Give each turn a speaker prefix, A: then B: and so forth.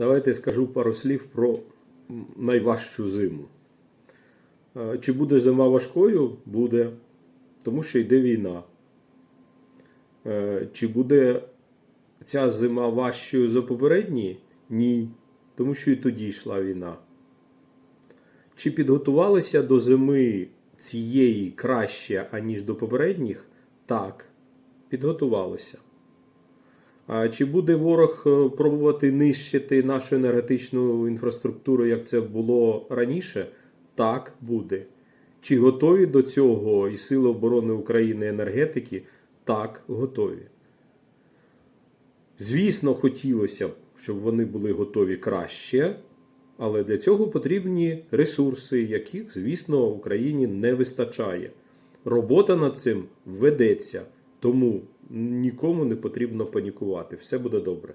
A: Давайте скажу пару слів про найважчу зиму. Е, Чи буде зима важкою? Буде, тому що йде війна. Е, Чи буде ця зима важчою за попередні? Ні. Тому що і тоді йшла війна. Чи підготувалися до зими цієї краще, аніж до попередніх? Так, підготувалися. Чи буде ворог е, пробувати нищити нашу енергетичну інфраструктуру, як це було раніше? Так, буде. Чи готові до цього і Сили оборони України енергетики? Так, готові. Звісно, хотілося б, щоб вони були готові краще, але для цього потрібні ресурси, яких, звісно, Україні не вистачає. Робота над цим ведеться, тому нікому не потрібно панікувати. Все буде добре.